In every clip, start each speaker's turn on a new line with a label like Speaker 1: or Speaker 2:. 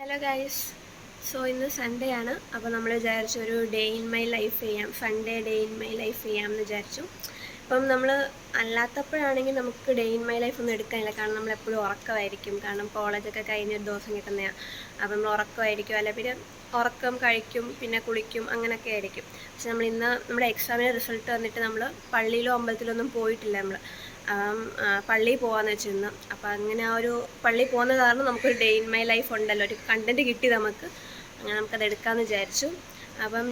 Speaker 1: Hello guys so ഇന്ന് Sunday ആണ്. അപ്പോൾ നമ്മൾ വിചാരിച്ചു ഒരു ഡേ ഇൻ മൈ ലൈഫ് ചെയ്യാം. Sunday day in my life ചെയ്യാം എന്ന് വിചാരിച്ചു. അപ്പം നമ്മൾ അല്ലാത്തപ്പോഴാണെങ്കിൽ നമുക്ക് ഡേ ഇൻ മൈ ലൈഫ് ഒന്നും എടുക്കാനില്ല. കാരണം നമ്മൾ എപ്പോഴും ഉറക്കമായിരിക്കും. കാരണം കോളേജൊക്കെ കഴിഞ്ഞൊരു ദിവസം കിട്ടുന്നതാണ് അപ്പം നമ്മൾ ഉറക്കമായിരിക്കും. അല്ല പിന്നെ ഉറക്കം കഴിക്കും പിന്നെ കുളിക്കും അങ്ങനെയൊക്കെ ആയിരിക്കും. പക്ഷെ നമ്മൾ ഇന്ന് നമ്മുടെ എക്സാമിന് റിസൾട്ട് വന്നിട്ട് നമ്മൾ പള്ളിയിലോ അമ്പലത്തിലോ ഒന്നും പോയിട്ടില്ല നമ്മൾ പള്ളിയിൽ പോവാന്ന് വെച്ചിരുന്നു. അപ്പോൾ അങ്ങനെ ആ ഒരു പള്ളിയിൽ പോകുന്ന കാരണം നമുക്കൊരു ഡേ ഇൻ മൈ ലൈഫ് ഉണ്ടല്ലോ. ഒരു കണ്ടന്റ് കിട്ടി നമുക്ക്. അങ്ങനെ നമുക്കത് എടുക്കാമെന്ന് വിചാരിച്ചു. അപ്പം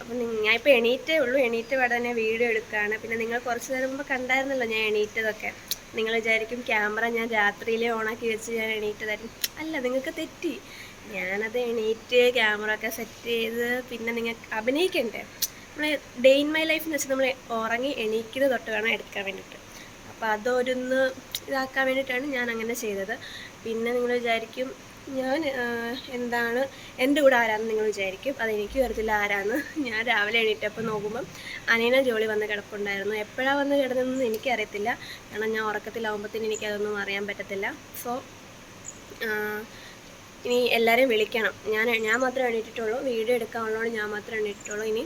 Speaker 1: അപ്പം ഞാൻ ഇപ്പോൾ എണീറ്റേ ഉള്ളൂ. എണീറ്റ് ഇവിടെ തന്നെ വീഡിയോ എടുക്കുകയാണ് പിന്നെ നിങ്ങൾ കുറച്ച് നേരം മുമ്പ് കണ്ടായിരുന്നല്ലോ ഞാൻ എണീറ്റതൊക്കെ. നിങ്ങൾ വിചാരിക്കും ക്യാമറ ഞാൻ രാത്രിയിലേ ഓണാക്കി വെച്ച് ഞാൻ എണീറ്റതായിരുന്നു അല്ല നിങ്ങൾക്ക് തെറ്റി. ഞാനത് എണീറ്റ് ക്യാമറ ഒക്കെ സെറ്റ് ചെയ്ത് പിന്നെ നിങ്ങൾക്ക് അഭിനയിക്കണ്ടേ? നമ്മൾ ഡേ ഇൻ മൈ ലൈഫ് എന്ന് വെച്ചാൽ നമ്മൾ ഉറങ്ങി എണീക്കുന്നത് തൊട്ട് വേണം എടുക്കാൻ വേണ്ടിയിട്ട് അപ്പോൾ അതൊരൊന്ന് ഇതാക്കാൻ വേണ്ടിയിട്ടാണ് ഞാൻ അങ്ങനെ ചെയ്തത്. പിന്നെ നിങ്ങൾ വിചാരിക്കും ഞാൻ എന്താണ് എന്റെ കൂടെ ആരാന്ന് നിങ്ങൾ വിചാരിക്കും. അതെനിക്ക് വരത്തില്ല ആരാന്ന്. ഞാൻ രാവിലെ എണീറ്റപ്പോൾ നോക്കുമ്പം അനീന ജോളി വന്ന് കിടപ്പുണ്ടായിരുന്നു. എപ്പോഴാണ് വന്ന് കിടന്നതെന്ന് എനിക്കറിയത്തില്ല. കാരണം ഞാൻ ഉറക്കത്തിലാവുമ്പോഴത്തേന് എനിക്കതൊന്നും അറിയാൻ പറ്റത്തില്ല. സോ ഇനി എല്ലാവരെയും വിളിക്കണം. ഞാൻ ഞാൻ മാത്രമേ എണീറ്റിട്ടുള്ളൂ. വീഡിയോ എടുക്കാനുള്ളതുകൊണ്ട് ഞാൻ മാത്രമേ എണീറ്റിട്ടുള്ളൂ. ഇനി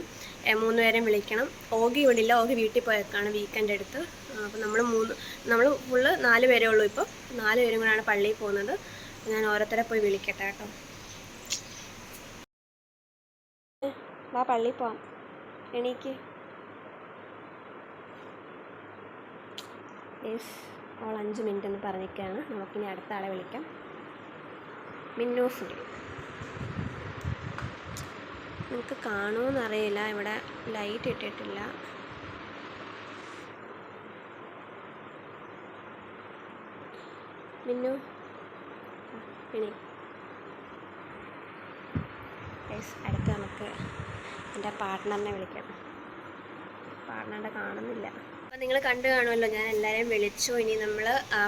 Speaker 1: മൂന്ന് പേരെയും വിളിക്കണം. ഓഗി ഇവിടെ ഓഗി വീട്ടിൽ പോയേക്കാണ് വീക്കെൻഡ് എടുത്ത്. അപ്പോൾ നമ്മൾ മൂന്ന് നമ്മൾ ഫുള്ള് നാല് പേരേ ഉള്ളൂ ഇപ്പോൾ നാല് പേരും കൂടെയാണ് പള്ളിയിൽ പോകുന്നത്. ഞാൻ ഓരോരുത്തരെ പോയി വിളിക്കട്ടെ കേട്ടോ. വാ പള്ളിയിൽ പോവാം. എണീക്ക്. യെസ് അവൾ അഞ്ച് മിനിറ്റ് എന്ന് പറഞ്ഞിരിക്കുകയാണ്. നമുക്കിനി അടുത്ത ആളെ വിളിക്കാം. മിന്നൂസിന്റെ നിങ്ങൾക്ക് കാണുമെന്നറിയില്ല ഇവിടെ ലൈറ്റ് ഇട്ടിട്ടില്ല. മിന്നു? പിന്നെ അടുത്ത് നമുക്ക് എന്റെ പാർട്ട്ണറിനെ വിളിക്കാം. പാർട്ട്ണറിനെ കാണുന്നില്ല. അപ്പോൾ നിങ്ങൾ കണ്ടു കാണുമല്ലോ ഞാൻ എല്ലാവരെയും വിളിച്ചു. ഇനി നമ്മൾ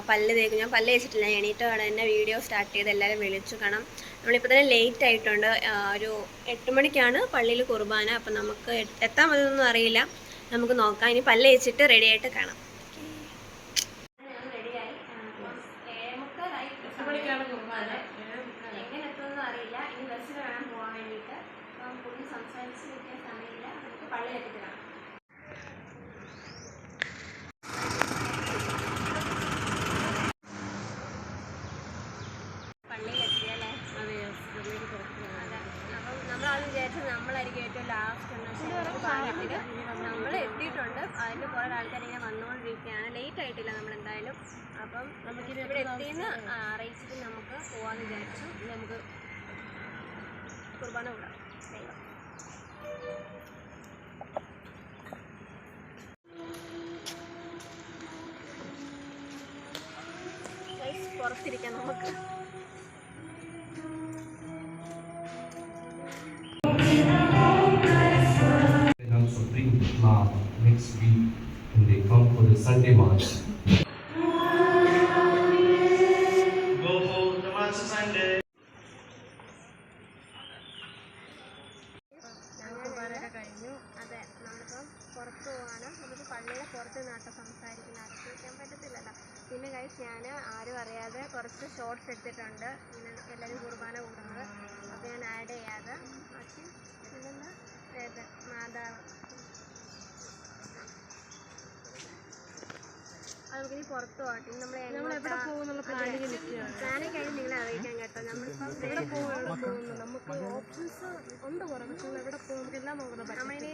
Speaker 1: പല്ല് തേക്കും. ഞാൻ പല്ല് തേച്ചിട്ടില്ല എണീറ്റ് കാണാൻ തന്നെ വീഡിയോ സ്റ്റാർട്ട് ചെയ്ത് എല്ലാവരും വിളിച്ചു. കാരണം നമ്മളിപ്പോൾ തന്നെ ലേറ്റ് ആയിട്ടുണ്ട്. ഒരു എട്ട് മണിക്കാണ് പള്ളിയിൽ കുർബാന. അപ്പം നമുക്ക് എത്താൻ മതിയൊന്നും അറിയില്ല. നമുക്ക് നോക്കാം. ഇനി പല്ല് തേച്ചിട്ട് റെഡി ആയിട്ട് കാണാം എങ്ങനെ എത്തുമെന്ന് അറിയില്ല ഇനി ബസ്സിൽ വേണം പോകാൻ വേണ്ടിയിട്ട് അപ്പം പുള്ളി സംസാരിച്ച് നിൽക്കാൻ സമയമില്ല നമുക്ക് പള്ളി എത്തിയിട്ട് കാണാം പള്ളിയിലെത്തിയല്ലേ അതെ അപ്പം നമ്മളാണ് വിചാരിച്ചത് നമ്മളായിരിക്കും ഏറ്റവും ലാസ്റ്റ് എന്ന് നമ്മൾ എത്തിയിട്ടുണ്ട്. അതിന്റെ കുറേ ആൾക്കാർ ഇങ്ങനെ വന്നുകൊണ്ടിരിക്കുകയാണ്. ലേറ്റ് ആയിട്ടില്ല നമ്മൾ എന്തായാലും അപ്പം നമുക്ക് ഇവിടെ എത്തിയെന്ന് അറിയിച്ചിട്ട് നമുക്ക് പോവാന്ന് വിചാരിച്ചു. നമുക്ക് കുർബാന കൂടാം ദൈവം. പുറത്തിരിക്കാം നമുക്ക്.
Speaker 2: Next week when they come for the Sunday March.
Speaker 3: Go for the March Sunday.
Speaker 1: കഴിഞ്ഞു അതെ നമ്മളിപ്പം പുറത്ത് പോവാണ് നമുക്ക് പള്ളിയുടെ പുറത്ത് നിന്നാട്ടോ സംസാരിക്കുന്നത് അകത്ത് പറ്റത്തില്ലല്ലോ പിന്നെ കഴിച്ച് ഞാൻ ആരും അറിയാതെ കുറച്ച് ഷോർട്സ് എടുത്തിട്ടുണ്ട് ഇങ്ങനെ എല്ലാവരും കുർബാന കൂടുന്നത് അപ്പോൾ ഞാൻ ആഡ് ചെയ്യാതെ അച്ഛൻ പിന്നെന്താ മാതാവ് അത് നമുക്കിനി പുറത്തു പോകട്ടെ ഇനി നമ്മൾ എവിടെ പോകുന്നുള്ള പ്ലാനിങ് പ്ലാനിങ് കഴിഞ്ഞ് നിങ്ങളെ അറിയിക്കാൻ കേട്ടോ. നമ്മളിപ്പം നമുക്ക് ഓപ്ഷൻസ് ഉണ്ട് കുറേ. പക്ഷേ എവിടെ പോകും? നമുക്ക് എല്ലാം നോക്കണം. നമ്മളിനി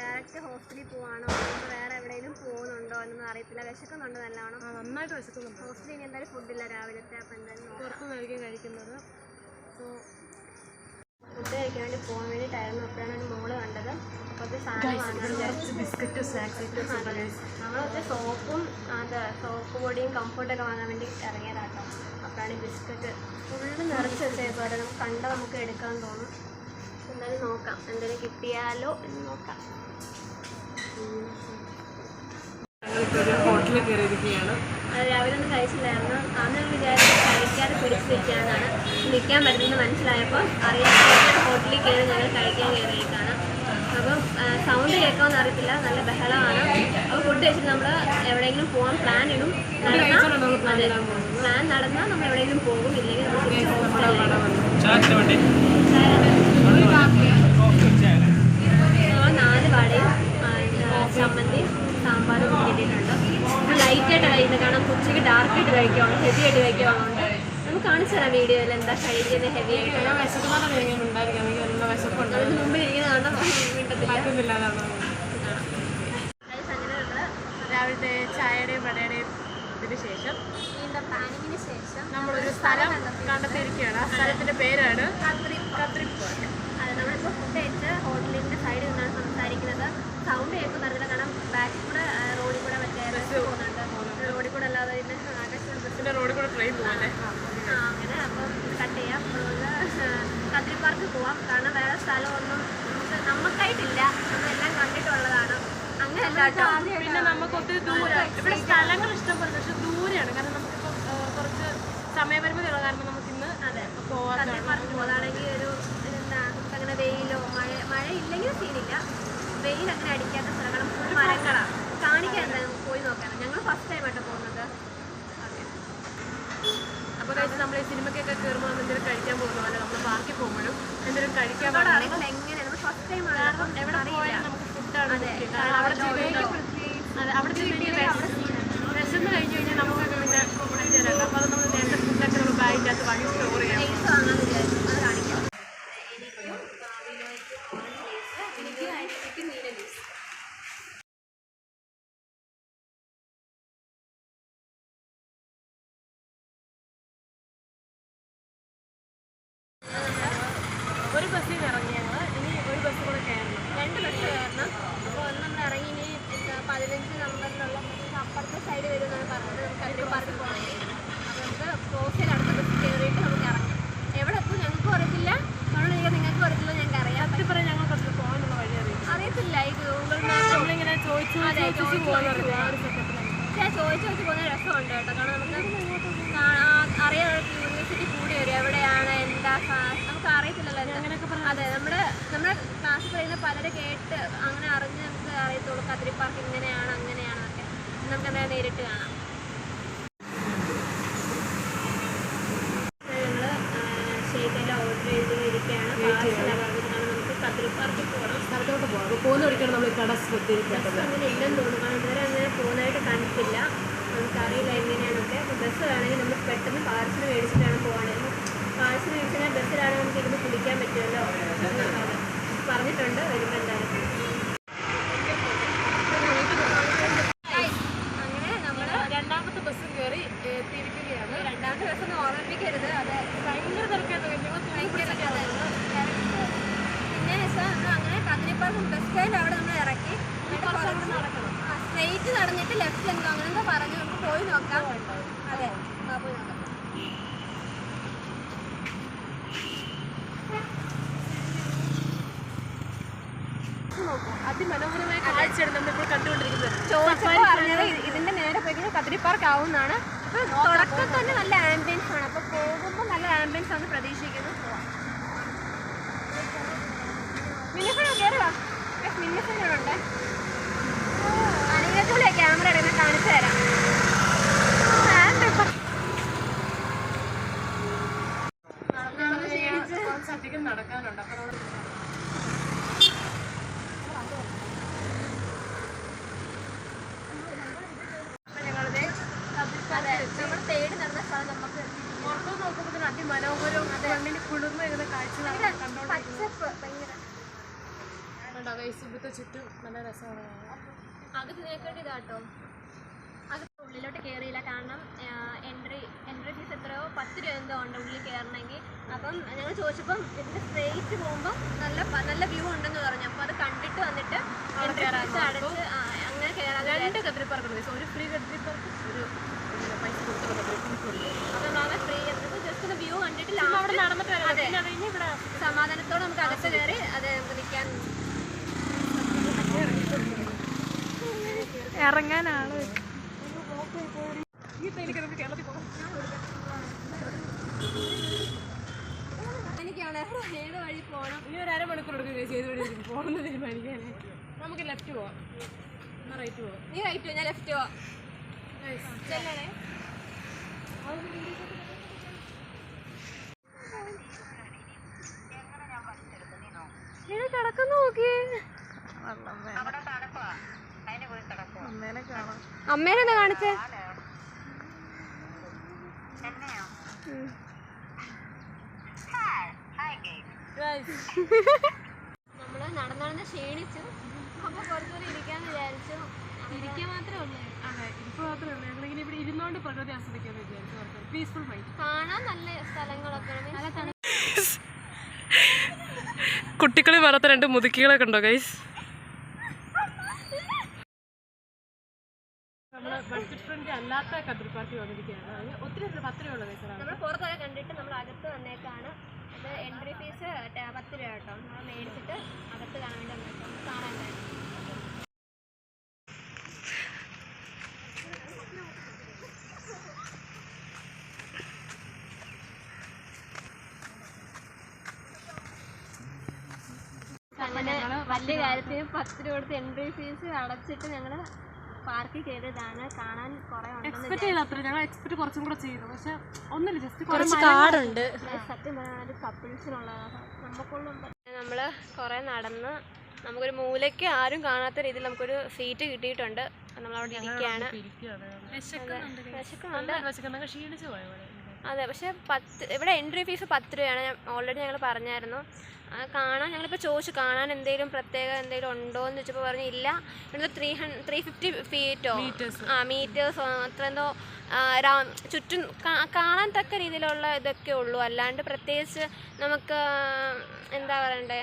Speaker 1: ഡയറക്റ്റ് ഹോസ്റ്റലിൽ പോവാണോ? നമ്മൾ വേറെ എവിടെയെങ്കിലും പോകുന്നുണ്ടോ എന്നൊന്നും അറിയത്തില്ല. വിശക്കുന്നുണ്ട് നല്ലോണം? നന്നായിട്ട് വിശക്കുന്നുണ്ട്. ഹോസ്റ്റലിൽ ഇനി എന്തായാലും ഫുഡില്ല രാവിലത്തെ അപ്പം എന്തായാലും പുറത്തുനിന്നായിരിക്കും കഴിക്കുന്നത്. സോ ഫുഡ് കഴിക്കാൻ വേണ്ടി പോകാൻ വേണ്ടിയിട്ടായിരുന്നു അപ്പോഴാണ് ഒരു മോൾ കണ്ടത്. കുറച്ച് സാധനം നമ്മളൊക്കെ സോപ്പും അത് സോപ്പ് പൊടിയും കംഫർട്ടൊക്കെ വാങ്ങാൻ വേണ്ടി ഇറങ്ങിയതാട്ടോ. അപ്പോഴാണ് ഈ ബിസ്ക്കറ്റ് ഫുള്ള് നിറച്ച് വെച്ചേക്കും നമുക്ക് കണ്ട നമുക്ക് എടുക്കാൻ തോന്നും. എന്തായാലും നോക്കാം. എന്തെങ്കിലും കിട്ടിയാലോ എന്ന് നോക്കാം.
Speaker 4: ഞങ്ങളിപ്പോൾ ഒരു ഹോട്ടലിൽ കയറിയിരിക്കുകയാണ്.
Speaker 1: രാവിലെ ഒന്നും കഴിച്ചില്ലായിരുന്നു. അന്ന് വിചാരിച്ചു കഴിക്കാതെ പിടിച്ച് നിൽക്കാന്നാണ്. നിൽക്കാൻ പറ്റുന്നത് മനസ്സിലായപ്പോൾ അറിയാത്ത ഹോട്ടലിൽ കയറി ഞങ്ങൾ കഴിക്കാൻ കയറിയേക്കാണ്. അപ്പം സൗണ്ട് കേൾക്കാമെന്ന് അറിയത്തില്ല. നല്ല ബഹളമാണ്. അപ്പോൾ ഫുഡ് കഴിച്ചിട്ട് നമ്മൾ എവിടെയെങ്കിലും പോകാൻ പ്ലാൻ ഇടും. പ്ലാൻ നടന്നാൽ നമ്മൾ എവിടെയെങ്കിലും പോകും. ഇല്ലെങ്കിൽ നമ്മൾ തിരിച്ച് നാല് വടയും ചമ്മന്തി. സാമ്പാറും കിട്ടിയിട്ടുണ്ട്. ലൈറ്റായിട്ട് കഴിക്കുന്നത് കാരണം ഉച്ചയ്ക്ക് ഡാർക്കായിട്ട് കഴിക്കുവാണ്. ഹെവി ആയിട്ട് കഴിക്കുവാണ്. നമുക്ക് കാണിച്ചു തരാം വീഡിയോയിൽ എന്താ കഴിക്കുന്നത് ഹെവി ആയിട്ട്. മുമ്പിൽ ഇരിക്കുന്ന
Speaker 4: രാവിലത്തെ ചായയുടെയും വടയുടെയും ഇതിന് ശേഷം
Speaker 1: പ്ലാനിങ്ങിന് ശേഷം
Speaker 4: നമ്മളൊരു സ്ഥലം കണ്ടെത്തിയിരിക്കുകയാണ്. ആ സ്ഥലത്തിന്റെ പേരാണ് കത്രിപ്പോട്ട്
Speaker 1: അത് നമ്മളിപ്പോൾ ഫുഡ് കഴിച്ച് ഹോട്ടലിന്റെ സൈഡിൽ നിന്നാണ് സംസാരിക്കുന്നത്. സൗണ്ട് കേൾക്കുന്നില്ല ബാക്കിൽ കൂടെ റോഡിൽ കൂടെ മറ്റേ ബസ് പോകുന്നുണ്ട്. റോഡിൽ കൂടെ അല്ലാതെ പിന്നെ ആകാശം
Speaker 4: റോഡിൽ കൂടെ ട്രെയിൻ പോകല്ലേ
Speaker 1: അങ്ങനെ അപ്പം കട്ട് ചെയ്യാം. കത്രി പാർക്ക് പോവാം. കാരണം വേറെ സ്ഥലമൊന്നും നമുക്ക് നമുക്കായിട്ടില്ല. നമ്മളെല്ലാം കണ്ടിട്ടുള്ളതാണ്. അങ്ങനെയല്ല കേട്ടോ.
Speaker 4: പിന്നെ നമുക്ക് ഒത്തിരി ദൂരം. ഇവിടെ സ്ഥലങ്ങൾ ഇഷ്ടപ്പെടുന്നു പക്ഷെ ദൂരെയാണ്. കാരണം നമുക്കിപ്പോൾ കുറച്ച് സമയപരിമിതി ഉള്ള കാരണം നമുക്ക് ഇന്ന്
Speaker 1: അതെ.
Speaker 4: പോവാം
Speaker 1: കത്രി പാർക്ക് പോകുന്നതാണെങ്കിൽ ഒരു എന്താ നമുക്കങ്ങനെ വെയിലോ മഴ മഴ ഇല്ലെങ്കിൽ സീനില്ല വെയിൽ അങ്ങനെ അടിക്കാത്ത സ്ഥലങ്ങളും ഫുൾ മരങ്ങളാണ് കാണിക്കാൻ എന്തായാലും പോയി നോക്കാനാണ് ഞങ്ങൾ ഫസ്റ്റ് ടൈം ആട്ടോ പോകുന്നത്.
Speaker 4: അപ്പോൾ കഴിച്ച് നമ്മൾ ഈ സിനിമയ്ക്കൊക്കെ കയറുമ്പോൾ നമ്മൾ എന്തെങ്കിലും കഴിക്കാൻ പോകുന്ന? പോലെ നമ്മൾ പാർക്കിൽ പോകുമ്പോഴും എന്തെങ്കിലും കഴിക്കാൻ പാടില്ല
Speaker 1: എങ്ങനെയാണ്? എങ്ങനെ നമ്മൾ ഫസ്റ്റ് ടൈം ആണ്?
Speaker 4: കാരണം എവിടെ പോയാലും നമുക്ക് ഫുഡാണ് അവിടെ അവിടെ വിശന്ന് കഴിഞ്ഞ് കഴിഞ്ഞാൽ നമുക്കൊക്കെ പിന്നെ അപ്പോൾ അത് നമ്മൾ നേരത്തെ ഫുഡൊക്കെ നമ്മൾ ബാഗിന്റെ അകത്ത് വാങ്ങി സ്റ്റോർ ചെയ്യാം. ഒരു ബസ്സിൽ ഇറങ്ങി ഞങ്ങൾ ഇനി ഒരു ബസ് കൂടെ കയറണം
Speaker 1: രണ്ട് ബസ് കയറണം അപ്പോൾ ഒന്ന് നമ്മൾ ഇറങ്ങി ഇനി എന്താ പതിനഞ്ച് നമ്പറിലുള്ള ബസ് അപ്പുറത്തെ സൈഡ് വരും എന്നാണ് പറഞ്ഞത്. നമുക്ക് അതിന്റെ പാർക്കിൽ പോകണമെങ്കിൽ അപ്പോൾ നമുക്ക് ക്രോസിൽ അടുത്ത ബസ് കയറിയിട്ട് നമുക്ക് ഇറങ്ങാം. എവിടെ എത്തും ഞങ്ങൾക്കും അറിയത്തില്ല. അതുകൊണ്ട് നിങ്ങൾക്ക് അറിയത്തില്ല. ഞങ്ങൾക്ക് അറിയാം
Speaker 4: അത്ര പറയാൻ ഞങ്ങൾക്ക് കുറച്ച് പോകാനുള്ള വഴി അറിയാം
Speaker 1: അറിയത്തില്ല. ഈ ഗൂഗിൾ മാപ്പ്
Speaker 4: നമ്മളിങ്ങനെ ചോദിച്ചു ചോദിച്ചു പോകുന്ന
Speaker 1: ചോദിച്ച് ചോദിച്ച് പോകുന്ന രസമുണ്ട് കേട്ടോ. കാരണം നമുക്ക് കാണാ- അറിയാൻ ക്യൂരിയോസിറ്റി കൂടി വരും എവിടെയാണ് എന്താ സാ- നമുക്ക് അറിയത്തില്ലല്ലോ എന്താ. അതെ നമ്മുടെ നമ്മുടെ ക്ലാസ്സിൽ പറയുന്ന കേട്ട് അങ്ങനെ അറിഞ്ഞ് നമുക്ക് അറിയത്തുള്ളൂ കത്തിരി പാർക്ക് ഇങ്ങനെയാണ് അങ്ങനെയാണെന്നൊക്കെ നമുക്ക് എന്തായാലും നേരിട്ട് കാണാം. ഷേക്കെല്ലാം ഓർഡർ ചെയ്ത് ഇരിക്കുകയാണ് പാർസലാണ് നമുക്ക് പോകണം
Speaker 4: സ്ഥലത്തോട്ട് പോകാം പോകുന്ന നമ്മൾ ഈ കട ശ്രദ്ധിക്കേണ്ടത്
Speaker 1: അങ്ങനെ ഇല്ലെന്ന് തോന്നുന്നു. ഇതുവരെ അങ്ങനെ പോകുന്നതായിട്ട് കണ്ടിട്ടില്ല. നമുക്കറിയില്ല എങ്ങനെയാണൊക്കെ ബസ് വേണമെങ്കിൽ നമുക്ക് പെട്ടെന്ന് പാർസൽ മേടിച്ചിട്ടാണ് പോകാനായിരുന്നു പാർസൽ മേടിച്ചാൽ ബസ്സിലാണെങ്കിൽ നമുക്ക് ഇരുന്ന് കുടിക്കാൻ പറ്റുമല്ലോ. പറഞ്ഞിട്ടുണ്ട്. എന്തായാലും അങ്ങനെ നമ്മൾ
Speaker 4: രണ്ടാമത്തെ ബസ് കയറി എത്തിയിരിക്കുകയാണ്
Speaker 1: രണ്ടാമത്തെ ദിവസം ഒന്നും ഓർമ്മിപ്പിക്കരുത്. അത്
Speaker 4: ഭയങ്കര തിരക്കായിട്ട് ഞങ്ങൾ
Speaker 1: ഭയങ്കര പിന്നെ നമ്മൾ അങ്ങനെ കതിരിപ്പാർക്കും ബസ് സ്റ്റാൻഡ് അവിടെ നമ്മൾ ഇറക്കി. സ്ട്രെയിറ്റ് നടന്നിട്ട് ലെഫ്റ്റ് എന്തോ അങ്ങനെന്തോ പറഞ്ഞു. നമുക്ക് പോയി നോക്കാം. അതെ ആ, പോയി നോക്കാം
Speaker 4: അതിമനോഹരമായ കാഴ്ചയാണ് നമ്മളിപ്പോൾ കണ്ടുകൊണ്ടിരിക്കുന്നത്
Speaker 1: ചോദിച്ചപ്പോൾ പറഞ്ഞത് ഇത് ഇതിന്റെ നേരെ പോയി കത്തിരി പാർക്ക് ആവുന്നതാണ് തുടക്കം തന്നെ നല്ല ആംബിയൻസ് ആണ്. അപ്പൊ പോകുമ്പോൾ നല്ല ആംബിയൻസ് ആണ് പ്രതീക്ഷിക്കുന്നത് പോവാം മിന്നിഫോൺ കയറി വാ അനിയത്തൂടെ ക്യാമറ എടുക്കുന്ന കാണിച്ചു തരാം നടന്ന് ക്ഷീണിച്ച്
Speaker 4: കുറച്ച് അധികം നടക്കാനുണ്ട് അപ്പോൾ നമ്മൾ
Speaker 1: അപ്പൊ ഞങ്ങളിത് അതെ നമ്മൾ തേടി നടന്ന സ്ഥലം നമുക്ക്
Speaker 4: പുറത്തു നോക്കുമ്പോൾ അതിമനോഹരവും കുളിർമ വരുന്ന കാഴ്ചകളാണ്
Speaker 1: ഭയങ്കര പച്ചപ്പ് ഭയങ്കര.
Speaker 4: കണ്ടോ ഗൈസ് ഇവിടുത്തെ ചുറ്റും നല്ല രസമാണ്.
Speaker 1: അകത്ത് നിനക്കേണ്ടി ഇതാട്ടോ അകത്ത് ഉള്ളിലോട്ട് കയറിയില്ല കാരണം എൻട്രി എൻട്രി ഫീസ് എത്രയോ? പത്ത് രൂപ എന്തോ ഉണ്ട് ഉള്ളിൽ കയറണമെങ്കിൽ അപ്പം ഞങ്ങൾ ചോദിച്ചപ്പം ഇതിന്റെ സ്ട്രേറ്റ് പോകുമ്പോൾ നല്ല നല്ല വ്യൂ ഉണ്ടെന്ന് പറഞ്ഞു. അപ്പോൾ അത് കണ്ടിട്ട് വന്നിട്ട് എൻട്രി ഫീസ് അടച്ച് അങ്ങനെ കയറാതെ
Speaker 4: രണ്ട് കത്തിരിപ്പാർക്കുണ്ട് ഗൈസ് ഒരു ഫ്രീ കത്തിരിപ്പാർക്ക് ഒരു പൈസ കൊടുത്തുള്ള
Speaker 1: നാളെ ഫ്രീ എന്നിട്ട് ജസ്റ്റ് ഒന്ന് വ്യൂ കണ്ടിട്ട്
Speaker 4: നമ്മൾ അവിടെ
Speaker 1: ലാസ്റ്റ്
Speaker 4: നടന്നിട്ട് വരാം
Speaker 1: അതെ.
Speaker 4: പിന്നെ അത് കഴിഞ്ഞ് ഇവിടെ
Speaker 1: സമാധാനത്തോടെ നമുക്ക് അകത്ത് കയറി അത് നമുക്ക് നിൽക്കാൻ
Speaker 4: ഇറങ്ങാൻ ആൾ പോകാം
Speaker 1: എനിക്കാണ് ഏത് വഴി പോകണം
Speaker 4: ഇനി ഒരു അരമണിക്കൂർ എടുക്കും ചെയ്ത് വഴി പോകുന്നത് നമുക്ക് ലെഫ്റ്റ് പോവാം. എന്നാൽ റൈറ്റ് പോവാം.
Speaker 1: നീ റൈറ്റ് ഞാൻ ലെഫ്റ്റ് പോവാം. ചെല്ലണേ. എടാ കിടക്കുന്നു നോക്കിയേ. അമ്മേനെ എന്താ കാണിച്ചേ. നമ്മൾ നടന്നു നടന്ന് ക്ഷീണിച്ചു. അപ്പൊ കുറച്ചുകൂടി ഇരിക്കാന്ന് വിചാരിച്ചു. ഇരിക്കാൻ മാത്രമേ ഉള്ളൂ.
Speaker 4: അതെ ഇപ്പൊ മാത്രമേ ഉള്ളൂ. ഞങ്ങളിങ്ങനെ ഇവിടെ ഇരുന്നോണ്ട് പ്രകൃതി ആസ്വദിക്കാന്ന് വിചാരിച്ചു. Peaceful mind.
Speaker 1: കാണാൻ നല്ല സ്ഥലങ്ങളൊക്കെ നല്ല തണു
Speaker 4: കുട്ടികളെ വളർത്ത രണ്ട് മുതുക്കികളൊക്കെ ഉണ്ടോ ഗൈസ് അല്ലാത്ത കതിർ പാർട്ടി വന്നിരിക്കുകയാണ്. അതിന് ഒത്തിരി ഒത്തിരി പത്ത് രൂപ
Speaker 1: നമ്മൾ പുറത്തൊക്കെ കണ്ടിട്ട് നമ്മൾ അകത്ത് വന്നേക്കാണ്. അത് എൻട്രി ഫീസ് പത്ത് രൂപ കേട്ടോ. നമ്മൾ മേടിച്ചിട്ട് അകത്ത് കാണാൻ വേണ്ടി വന്നേക്കാം കാണാൻ വേണ്ടി അങ്ങനെ വലിയ കാര്യത്തിന് പത്ത് രൂപ കൊടുത്ത് എൻട്രി ഫീസ് അടച്ചിട്ട് ഞങ്ങൾ പാർക്ക് ചെയ്തതാണ്. കാണാൻ കുറെ
Speaker 4: എക്സ്പെക്ട് ചെയ്ത അത്ര. ഞങ്ങൾ എക്സ്പെക്ട് കുറച്ചും കൂടെ ചെയ്തു. പക്ഷെ ഒന്നുമില്ല. ജസ്റ്റ്
Speaker 1: കുറച്ച് കാടുണ്ട്. സത്യം പറഞ്ഞാൽ കപ്പിൾസിനുള്ളതാണ് നമുക്കുള്ളും നമ്മൾ കുറേ നടന്ന് നമുക്കൊരു മൂലയ്ക്ക് ആരും കാണാത്ത രീതിയിൽ നമുക്കൊരു സീറ്റ് കിട്ടിയിട്ടുണ്ട്. നമ്മളവിടെ ഇരിക്കുകയാണ് വിശക്കുന്നുണ്ട്.
Speaker 4: ക്ഷീണിച്ചു പോയ പോലെ
Speaker 1: അതെ പക്ഷേ പത്ത് ഇവിടെ എൻട്രി ഫീസ് പത്ത് രൂപയാണ്. ഞാൻ ഓൾറെഡി ഞങ്ങൾ പറഞ്ഞായിരുന്നു. കാണാൻ ഞങ്ങളിപ്പോൾ ചോദിച്ചു കാണാൻ എന്തെങ്കിലും പ്രത്യേക എന്തെങ്കിലും ഉണ്ടോ എന്ന് ചോദിച്ചപ്പോൾ പറഞ്ഞു ഇല്ല. ഇവിടുത്തെ ത്രീ ഹൺ ത്രീ ഫിഫ്റ്റി ഫീറ്റോ ആ മീറ്റേഴ്സോ അത്ര എന്തോ ചുറ്റും കാണാൻ തക്ക രീതിയിലുള്ള ഇതൊക്കെ ഉള്ളൂ. അല്ലാണ്ട് പ്രത്യേകിച്ച് നമുക്ക് എന്താ പറയണ്ടേ?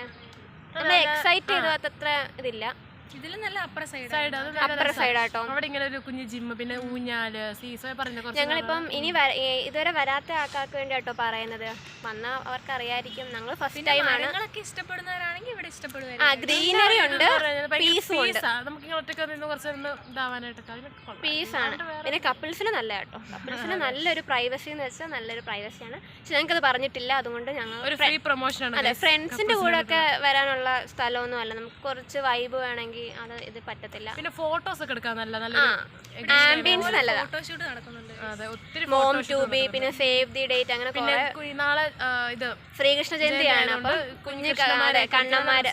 Speaker 1: എക്സൈറ്റ് ചെയ്തു അത്ര ഇതില്ല.
Speaker 5: ഇതിൽ നല്ല അപ്പുറ സൈഡ്
Speaker 4: അവിടെ ഇങ്ങനെ ഒരു കുഞ്ഞു ജിമ്മ് പിന്നെ ഊഞ്ഞാൽ സീസോ പറഞ്ഞ
Speaker 1: ഞങ്ങളിപ്പം ഇനി വര- ഇതുവരെ വരാത്ത ആൾക്കാർക്ക് വേണ്ടി കേട്ടോ പറയുന്നത്. വന്നാൽ അവർക്ക് അറിയായിരിക്കും. ഞങ്ങൾ ഫസ്റ്റ് ടൈം ആണ്.
Speaker 5: ഇഷ്ടപ്പെടുന്നവരാണെങ്കിൽ ഇവിടെ
Speaker 1: ആ ഗ്രീനറി ഉണ്ട്. പീസും ഉണ്ട്.
Speaker 4: നമുക്ക് നിന്ന് ഇതാവാനായിട്ടൊക്കെ.
Speaker 1: പീസാണ് പിന്നെ കപ്പിൾസിന് നല്ല കേട്ടോ കപ്പിൾസിന് നല്ലൊരു പ്രൈവസി എന്ന് വെച്ചാൽ നല്ലൊരു പ്രൈവസിയാണ് പക്ഷെ ഞങ്ങൾക്ക് അത് പറഞ്ഞിട്ടില്ല. അതുകൊണ്ട് ഞങ്ങൾ
Speaker 4: ഒരു ഫ്രീ പ്രൊമോഷൻ ആണ്
Speaker 1: അതെ ഫ്രണ്ട്സിന്റെ കൂടെ ഒക്കെ വരാനുള്ള സ്ഥലമൊന്നും അല്ല നമുക്ക് കുറച്ച് വൈബ് വേണമെങ്കിൽ അത് ഇത് പറ്റത്തില്ല.
Speaker 4: പിന്നെ ഫോട്ടോസ് ഒക്കെ എടുക്കാൻ നല്ല നല്ല
Speaker 1: ആംബിയൻസ് നല്ലതാ.
Speaker 5: ഫോട്ടോഷൂട്ട് നടക്കുന്നുണ്ട്.
Speaker 4: അതെ ഒത്തിരി
Speaker 1: മോം ടു പിന്നെ സേവ് ദി ഡേറ്റ് അങ്ങനെ
Speaker 4: പിന്നെ നാളെ ഇത്
Speaker 1: ശ്രീകൃഷ്ണ ജയന്തിയാണ് അപ്പോൾ കുഞ്ഞു കണ്ണന്മാരെ. കണ്ണന്മാര്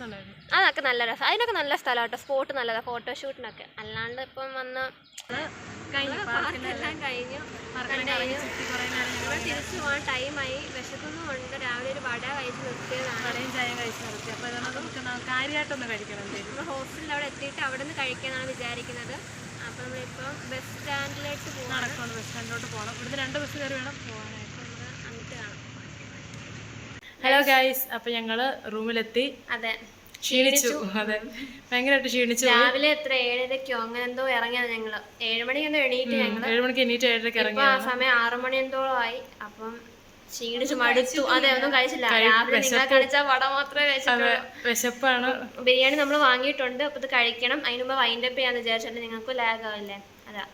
Speaker 1: അതൊക്കെ നല്ല രസം. അതിനൊക്കെ നല്ല സ്ഥലം കേട്ടോ സ്പോട്ട് നല്ലതാ ഫോട്ടോഷൂട്ടിനൊക്കെ അല്ലാണ്ട് ഇപ്പം വന്ന് കഴിഞ്ഞു. കഴിഞ്ഞു. തിരിച്ചു പോകാൻ ടൈമായി വിശക്കുന്നുമുണ്ട്. രാവിലെ ഒരു വട കഴിച്ച് നിർത്തിയതാണ്.
Speaker 4: കടയും ചായ കഴിച്ച് നിർത്തി. അപ്പോൾ നമുക്ക് കാര്യമായിട്ടൊന്ന് കഴിക്കണം
Speaker 1: നമ്മൾ ഹോസ്റ്റലിൽ അവിടെ എത്തിയിട്ട് അവിടെ നിന്ന് കഴിക്കാനാണ് വിചാരിക്കുന്നത്. അപ്പോൾ നമ്മളിപ്പോൾ ബസ് സ്റ്റാൻഡിലേക്ക് പോകണം
Speaker 4: നടക്കണം ബസ് സ്റ്റാൻഡിലോട്ട് പോകണം. ഇവിടുന്ന് രണ്ട് ബസ് കയറി വേണം പോകാനായിട്ട്. ഹലോ ഗൈസ് അപ്പൊ ഞങ്ങൾ റൂമിലെത്തി
Speaker 1: അതെ.
Speaker 4: ക്ഷീണിച്ചു. അതെ. ഭയങ്കരമായിട്ട് ക്ഷീണിച്ചു
Speaker 1: രാവിലെ എത്ര? ഏഴരക്കോ? അങ്ങനെ എന്തോ ഇറങ്ങിയത് ഞങ്ങൾ. ഏഴുമണി എന്തോ എണീറ്റ്
Speaker 4: ഞങ്ങൾ. ഏഴുമണിക്ക് എണീറ്റ് ഏഴരക്ക് ഇറങ്ങി
Speaker 1: ആ സമയം ആറു മണി എന്തോളം ആയി. അപ്പം ക്ഷീണിച്ചു മടുത്തു. അതെ ഒന്നും കഴിച്ചില്ല. രാവിലെ നിങ്ങളെ കഴിച്ച വട മാത്രമേ കഴിച്ചിട്ടുള്ളൂ.
Speaker 4: വിശപ്പാണ്.
Speaker 1: ബിരിയാണി നമ്മൾ വാങ്ങിയിട്ടുണ്ട്. അപ്പൊ ഇത് കഴിക്കണം. അതിന് മുമ്പ് വൈൻഡപ്പ് ചെയ്യാന്ന് വിചാരിച്ചിട്ട് നിങ്ങൾക്ക് ലാഗ് ആവില്ലേ? അതാ.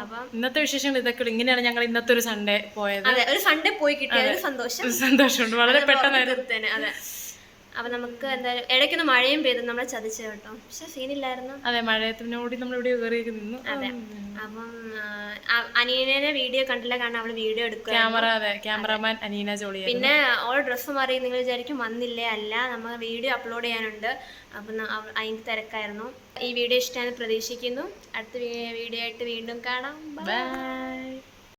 Speaker 1: അപ്പം
Speaker 4: ഇന്നത്തെ വിശേഷങ്ങൾ ഇതൊക്കെ ഇങ്ങനെയാണ് ഞങ്ങൾ ഇന്നത്തെ ഒരു സൺഡേ പോയത്.
Speaker 1: അതെ ഒരു സൺഡേ പോയി കിട്ടിയ സന്തോഷം.
Speaker 4: സന്തോഷമുണ്ട്. വളരെ പെട്ടെന്ന്
Speaker 1: അതെ. അപ്പൊ നമുക്ക് എന്തായാലും ഇടയ്ക്കൊന്ന് മഴയും പെയ്തു നമ്മൾ ചതിച്ചു കേട്ടോ. പക്ഷെ സീനില്ലായിരുന്നു
Speaker 4: അതെ മഴയത്തിനോടി നമ്മൾ ഇവിടെ കയറിയൊക്കെ നിന്നു.
Speaker 1: അതെ. അപ്പം അനീനെ വീഡിയോ കണ്ടില്ല കാരണം അവൾ വീഡിയോ എടുക്കുക
Speaker 4: ക്യാമറ അതെ ക്യാമറാമാൻ അനീന ജോളി
Speaker 1: പിന്നെ ഓൾ ഡ്രസ്സ് മാറി നിങ്ങൾ വിചാരിക്കും വന്നില്ലേ അല്ല നമ്മൾ വീഡിയോ അപ്ലോഡ് ചെയ്യാനുണ്ട്. അപ്പം അതിന്റെ തിരക്കായിരുന്നു. ഈ വീഡിയോ ഇഷ്ടമാണ് പ്രതീക്ഷിക്കുന്നു. അടുത്ത വീഡിയോ ആയിട്ട് വീണ്ടും കാണാം.
Speaker 4: ബൈ